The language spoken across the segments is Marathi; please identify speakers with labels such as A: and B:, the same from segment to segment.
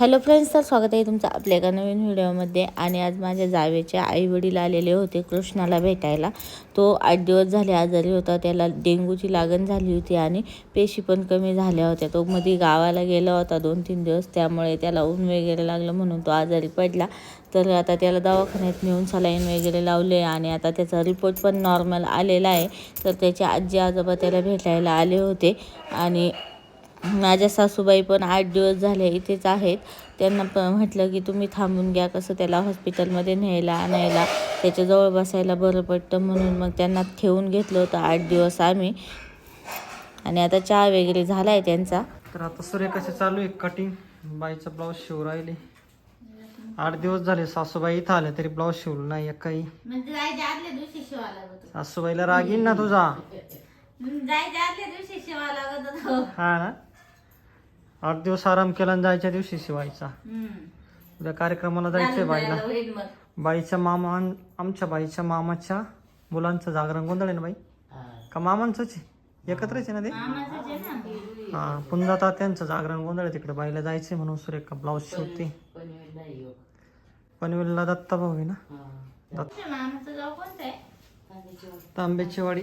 A: हॅलो फ्रेंड्स तर स्वागत आहे तुमचं आपल्या एका नवीन व्हिडिओमध्ये. आणि आज माझ्या जावेचे आई वडील आलेले होते कृष्णाला भेटायला. तो आठ दिवस झाले आजारी होता त्याला डेंग्यूची लागण झाली होती आणि पेशी पण कमी झाल्या होत्या. तो मध्ये गावाला गेला होता दोन तीन दिवस त्यामुळे त्याला ऊन वगैरे लागलं म्हणून तो आजारी पडला. तर आता त्याला दवाखान्यात नेऊन सलाईन वगैरे लावले आणि आता त्याचा रिपोर्ट पण नॉर्मल आलेला आहे. तर त्याचे आजी आजोबा त्याला भेटायला आले होते आणि माझ्या सासूबाई पण आठ दिवस झाले इथेच आहेत. त्यांना पण म्हटलं की तुम्ही थांबून घ्या कसं त्याला हॉस्पिटलमध्ये न्यायला आणायला त्याच्याजवळ बसायला बरं पडतं म्हणून मग त्यांना ठेवून घेतलं होतं आठ दिवस आम्ही. आणि आता चहा वगैरे झाला आहे त्यांचा.
B: तर आता सूर्यकाशी चालू आहे? कटिंग बाईचा ब्लाऊज शिव राहिले. आठ दिवस झाले सासूबाई इथं आले तरी ब्लाऊज शिवलं नाही एक काही.
A: म्हणजे जायच्या आदल्या दिवशी शिवा लागत
B: सासूबाईला राग येईन ना तुझा?
A: जायच्या आदल्या दिवशी शिवा लागत होतो.
B: हा ना? आठ दिवस आराम केला आणि जायच्या दिवशी शिवायचा. उद्या कार्यक्रमाला जायचंय बाईला. बाईच्या मामा आमच्या बाईच्या मामाच्या मुलांचं जागरण गोंधळ आहे ना बाई का मामांचंच आहे? एकत्रच आहे ना ते? हा पुन्हा तात्यांचं जागरण गोंधळ आहे तिकडे बाईला जायचंय म्हणून सुरेखा ब्लाऊज शिवते. पनवेलला दत्ता भाऊ आहे ना? दत्त.
A: मामाचं गाव कोणतं आहे?
B: तांब्याची वाडी.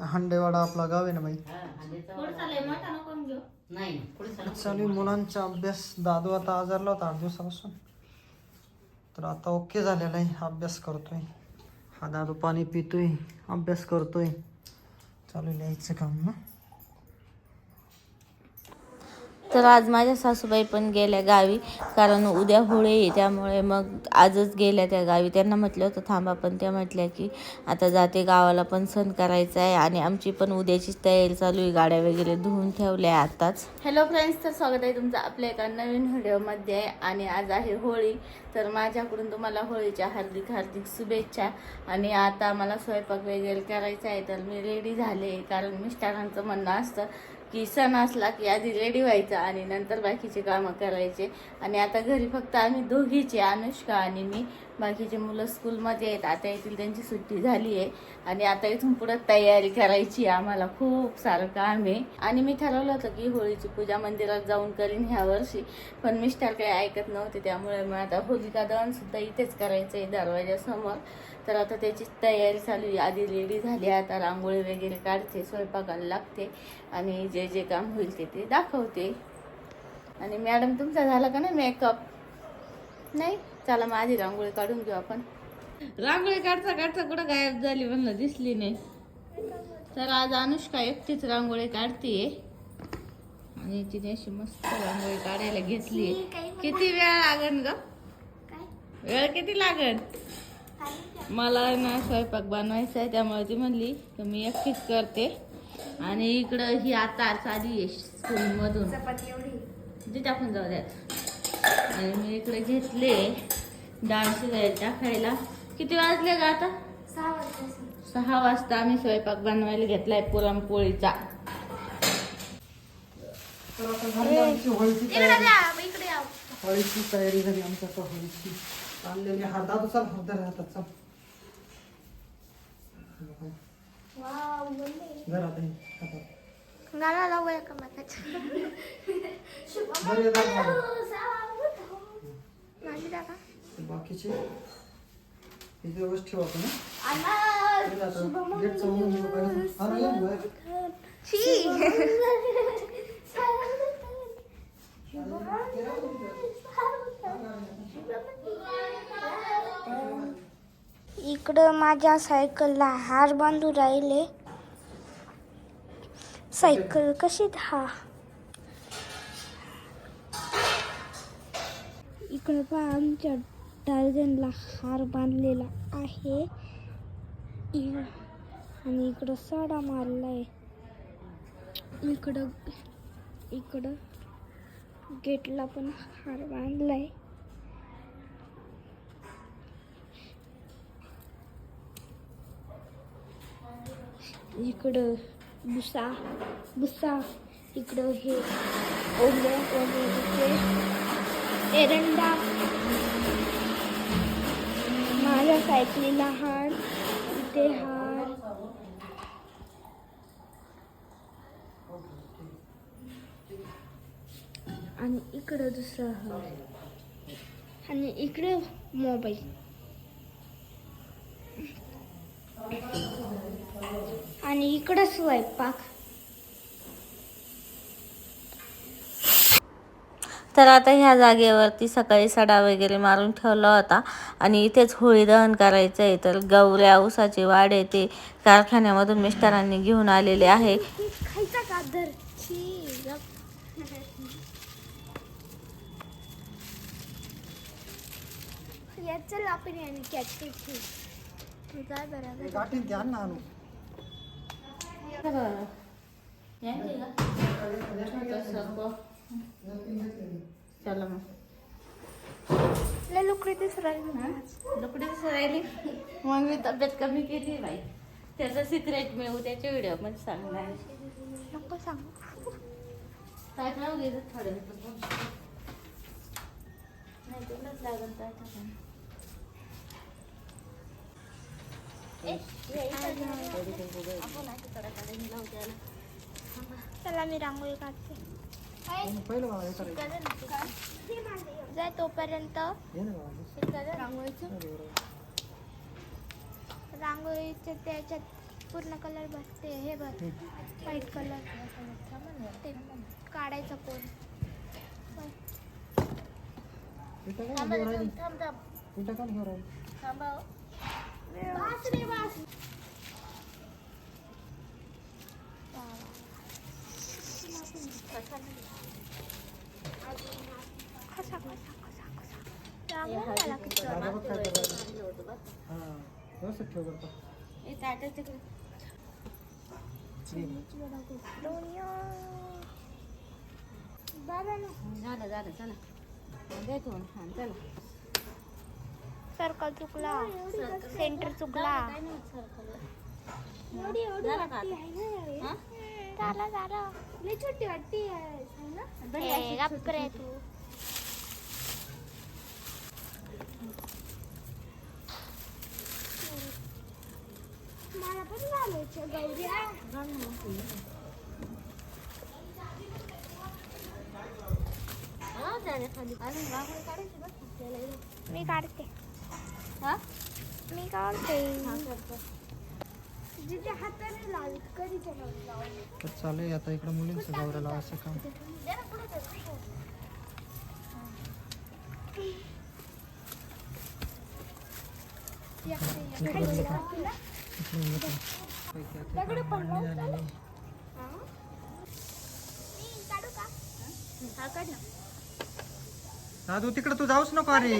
B: हांडेवाडा आपला गाव आहे ना बाई?
A: नाही
B: चालू आहे मुलांचा अभ्यास दादू आता आजारला होता आठ दिवसापासून. तर आता ओके झालेला आहे अभ्यास करतोय. हा दादू पाणी पितोय अभ्यास करतोय. चालू लिहायचं काम ना
A: तर आज माझ्या सासूबाई पण गेल्या गावी कारण उद्या होळी आहे त्यामुळे मग आजच गेल्या त्या गावी. त्यांना म्हटलं होतं थांबा पण. त्या म्हटल्या की आता जाते गावाला पण सण करायचा आहे आणि आमची पण उद्याचीच तयारी चालू आहे गाड्या वगैरे धुवून ठेवल्या आहे आताच. हॅलो फ्रेंड्स तर स्वागत आहे तुमचं आपल्या एका नवीन व्हिडिओमध्ये. आणि आज आहे होळी तर माझ्याकडून तुम्हाला होळीच्या हार्दिक हार्दिक शुभेच्छा. आणि आता मला स्वयंपाक वगैरे करायचा आहे तर मी रेडी झाले कारण मिस्टरांचं म्हणणं असतं की सण असला की आधी रेडी व्हायचं आणि नंतर बाकीचे कामं करायचे. आणि आता घरी फक्त आम्ही दोघीचे अनुष्का आणि मी. बाकीचे मुलं स्कूलमध्ये आहेत. आता येथील त्यांची सुट्टी झाली आहे. आणि आता इथून पुढे तयारी करायची आम्हाला खूप सारं काम आहे. आणि मी ठरवलं होतं की होळीची पूजा मंदिरात जाऊन करीन ह्या वर्षी. पण मिस्टर काही ऐकत नव्हते. त्यामुळे मग आता होलिका दहन सुद्धा इथेच करायचं आहे दरवाजासमोर तर आता त्याची तयारी चालू आहे. आधी रेडी झाली आता रांगोळी वगैरे काढते. स्वयंपाकाला लागते. आणि जे जे काम होईल ते ते दाखवते. आणि मॅडम तुमचा झाला का ना मेकअप नाही? चला मग आधी रांगोळी काढून घेऊ आपण. रांगोळी काढता काढता कुठं गायब झाली म्हणलं दिसली नाही. तर आज अनुष्का एकटीच रांगोळी काढते आणि तिने अशी मस्त रांगोळी काढायला घेतली किती वेळ लागन ग? वेळ किती लागन? मला ना स्वयंपाक बनवायचा आहे त्यामुळे ती म्हणली की मी एकटीच करते. आणि इकडं ही आता चाली आहे स्कूलमधून ते टाकून जाऊ द्यात आणि मी इकडे घेतले. डाळ शिजायला टाकायला किती वाजले का आता? सहा वाजता आम्ही स्वयंपाक बनवायला घेतलाय पुरणपोळीचा.
B: होळीची तयारी. होळीची तयारी झाली आमच्या आता होळीची आणलेली हा दादू चल हात हातात चल. घरात हातात.
C: दादा
B: बाकीचे हे व्यवस्थित ठेवा हं? चला. हा बाहेर.
C: इकडं माझ्या सायकलला हार बांधून राहिले सायकल कशी हा इकडं पहा आमच्या टार्जनला हार बांधलेला आहे. आणि इकडं साडा मारलाय. इकडं इकडं गेटला पण हार बांधलाय. इकडं भुसा भुसा इकडं हे ओल्या वगैरे एरंडा माझ्या सायकलीला हार इथे हार. आणि इकडं दुसरं हार. आणि इकडे मोबाईल. आणि इकडं स्वयंपाक.
A: तर आता ह्या जागेवरती सकाळी सडा वगैरे मारून ठेवला होता. आणि इथेच होळी दहन करायचं आहे. तर गवऱ्या ऊसाचे वाडे ते कारखान्यामधून मिस्टरांनी घेऊन आलेले आहे.
C: चल आपण काय
B: गाठीन आण ना आणू.
A: चला मग.
C: लुकडी दिसू राहिली
A: मग मी तब्येत कमी केली बाई. त्याचं सिक्रेट मी उद्याच्या व्हिडिओ सांगणार आहे.
C: नको सांगू.
A: काय थोडं. नाही तुलाच.
C: चला मी रांगोळी काढते. जाय तोपर्यंत. रांगोळीचं त्याच्यात पूर्ण कलर भरते हे भर व्हाईट कलर ते काढायचं कोण?
B: इथं काय घेऊन राहिली? इथं काय घेऊन राहिली?
C: कसा कसा कसा कसा रांगोळी मला किती
B: दादा बघ काय करायला. हा व्यवस्थित ठेव बरं का.
A: ए, ताटं तिकडे.
C: बाबा ना
A: झालं झालं चला दे ठेवून हा चला
C: सर्कल चुकला सेंटर चुकला
A: काय नाही होत circle ला.
C: एवढी एवढी
A: झालं
C: झालं. लई छोटी वाटती. तू. मला पण
A: हा.
C: मी काढते.
A: हा?
C: मी काढते.
B: तर चालू आहे आता इकडं मुलींचं गौऱ्या लावायचं काम. दादू तिकडं तू जाऊच नको अरे.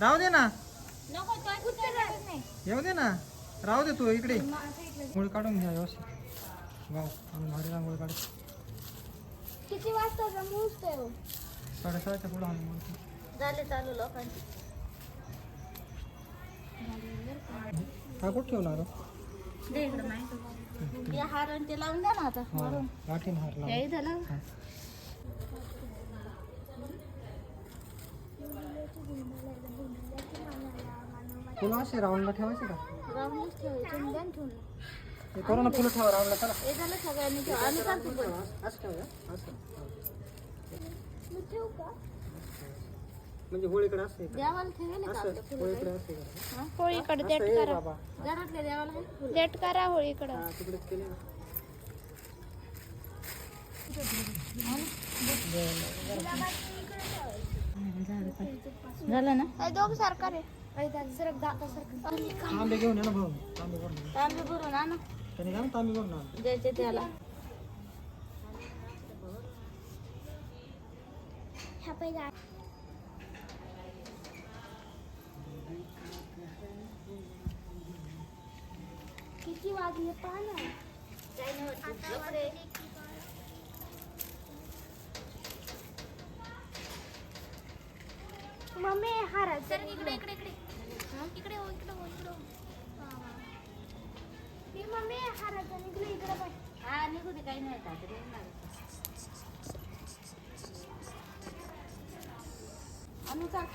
B: राहू दे ना. येऊ दे ना. राहू दे तू इकडे. रांगोळी काढून घ्या व्यवस्थित. वाव आणि भारी रांगोळी काढ
C: किती वाजता हो?
B: साडेसहाच्या पुढं
A: झाले चालू लोकांची.
B: हा कुठं ठेवणार
A: दे इकडं माहिती ते हार आणि ते लावून द्या ना आता वरून
B: गाठीन हार लाव
A: इथं लाव.
B: हा. फुलं असे राऊंडला ठेवायचे का?
A: राऊंडच ठेवायचे आणि द्या ठेवून.
B: ते करू ना फुलं ठेवा राऊंडला चला
A: हे झालं सगळ्यांनी ठेवा आम्ही चालतो पण.
B: असं ठेवूया असं
C: मी ठेवू का
B: म्हणजे होळीकडे असते का
A: देवाला ठेवेल का
B: असं
A: आपलं फुलं
B: होळीकडे असते का
C: होळीकडे
B: असं
C: देट करा
B: बाबा
A: घरातल्या देवाला आहे फुलं.
C: देट करा होळीकडं
B: हा तिकडेच केले ना
A: झालं ना
C: दोघ सारखा रे सरक दाता सरक.
B: तांबे घेऊन ये ना भाऊ. तांबे भरून ये.
A: तांबे भरून आणा.
B: त्याने काय तांबे भरून आण.
A: द्यायचे त्याला.
C: ह्या पहिला किती वाजले पहा ना. आता वाजले की पहा. मम्मी हारा सर इकडे इकडे इकडे. इकडे हो इकडे हो इकडे हो. हा, हा. ती मम्मी हाराचा निघले इकडे पण
A: हा निघू दे काही नाही आता ते येणार. आणू चाल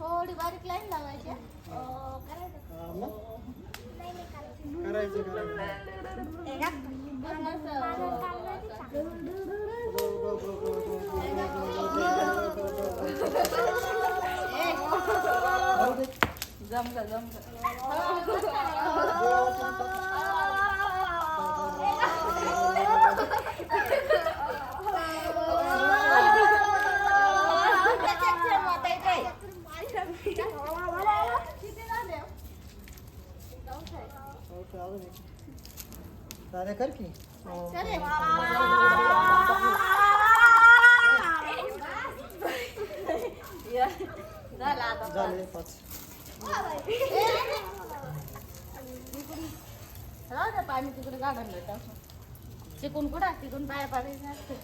A: थोडी बारीक लाईन लावायची. करायचं.
B: हा, मग?
C: करायचं.
B: करायचं करायचं
C: हे टाक. माझं कालवण टाक.
B: दादा कर की झाले पाच
A: पाणी तिकडे गाडलं चिकून कुठं तिकडून पाया पाडायचं असतं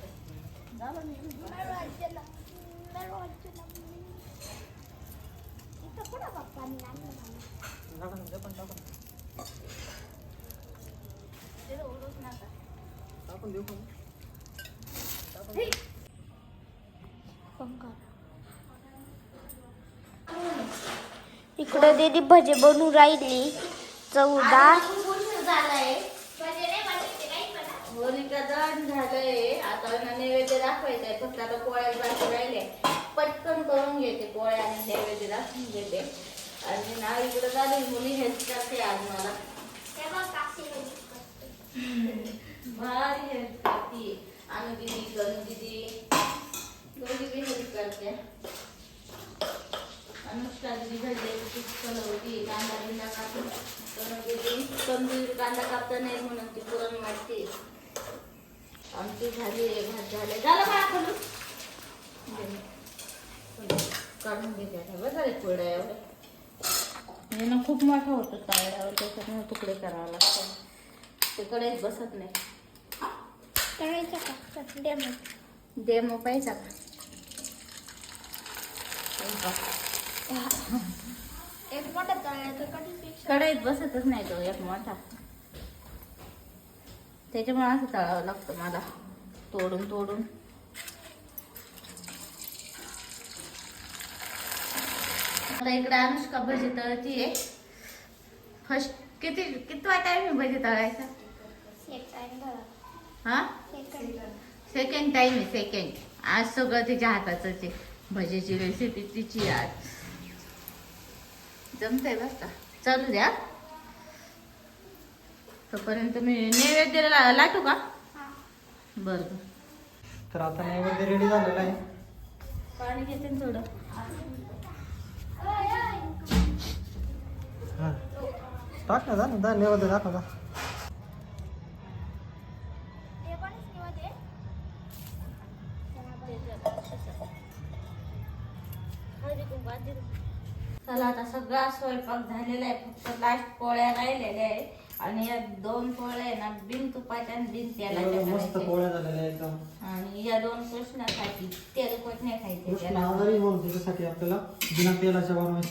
C: इथं कुठं
B: टाकून पण देऊ का?
C: इकडं दीदी भजे बनवून राहिली. चौदा.
A: होलिका दहन झालंय. आता ना नैवेद्य दाखवायचंय. फक्त आता पोळ्या बाकी राहिले पटकन करून घेते पोळ्या आणि नैवेद्य दाखवून घेते आणि ना इकडे झाली मुली हेल्प करते आज मला. भारी हेल्प करते. अनु दिदी गणू दिदी. दोघी बी हेल्प करते. अनुष्का दिदी घडले होती कांदा बिंदा कापून दिदी तंदूर कांदा कापता नाही म्हणून ती पुरण वाटते. आमची झाली भात झाले झालं का खालून काढून घेते आता. बरं झाले थोड्या एवढं हे ना खूप मोठा होतो तळल्यावर त्याच्यामुळे तुकडे करावं लागतात. ते कडेच बसत नाही.
C: तळायचं का? मग.
A: डेमो. पाहिजा का? बघ.
C: एक मोठा तळायचं कधी
A: कढईत बसतच नाही तो एक मोठा. त्याच्यामुळे असं तळावं लागतं मला. तोडून तोडून. आता इकडे अनुष्का भजी तळती आहे. फर्स्ट किती किती टाइम आहे भजी तळायचा? हा?
C: सेकंड
A: टाइम आहे सेकंड आज सगळं तिच्या हाताचं ते भजीची रेसिपी तिची आज. जमतंय का. चालू द्या. तोपर्यंत मी नैवेद्याला ला- लाटू का? बरं बरं.
B: तर आता नैवेद्य रेडी झालेला आहे.
A: पाणी घेते ना थोडं.
B: हा. टाक ना जा ना दा नैवेद्य
C: आहे.
A: चला आता सगळा स्वयंपाक झालेला आहे. फक्त लास्ट पोळ्या राहिलेल्या आहे. आणि या दोन पोळ्या आहे ना बिन तुपाच्या आणि बिन तेलाच्या
B: एवढं मस्त
A: करायच्या.
B: पोळ्या झालेल्या आहेत. एकदम
A: आणि या दोन कृष्णासाठी तेलकट नाही खायचे
B: कृष्ण
A: त्याला?
B: आजारी म्हणून त्याच्यासाठी आपल्याला बिना तेलाच्या बनवायचं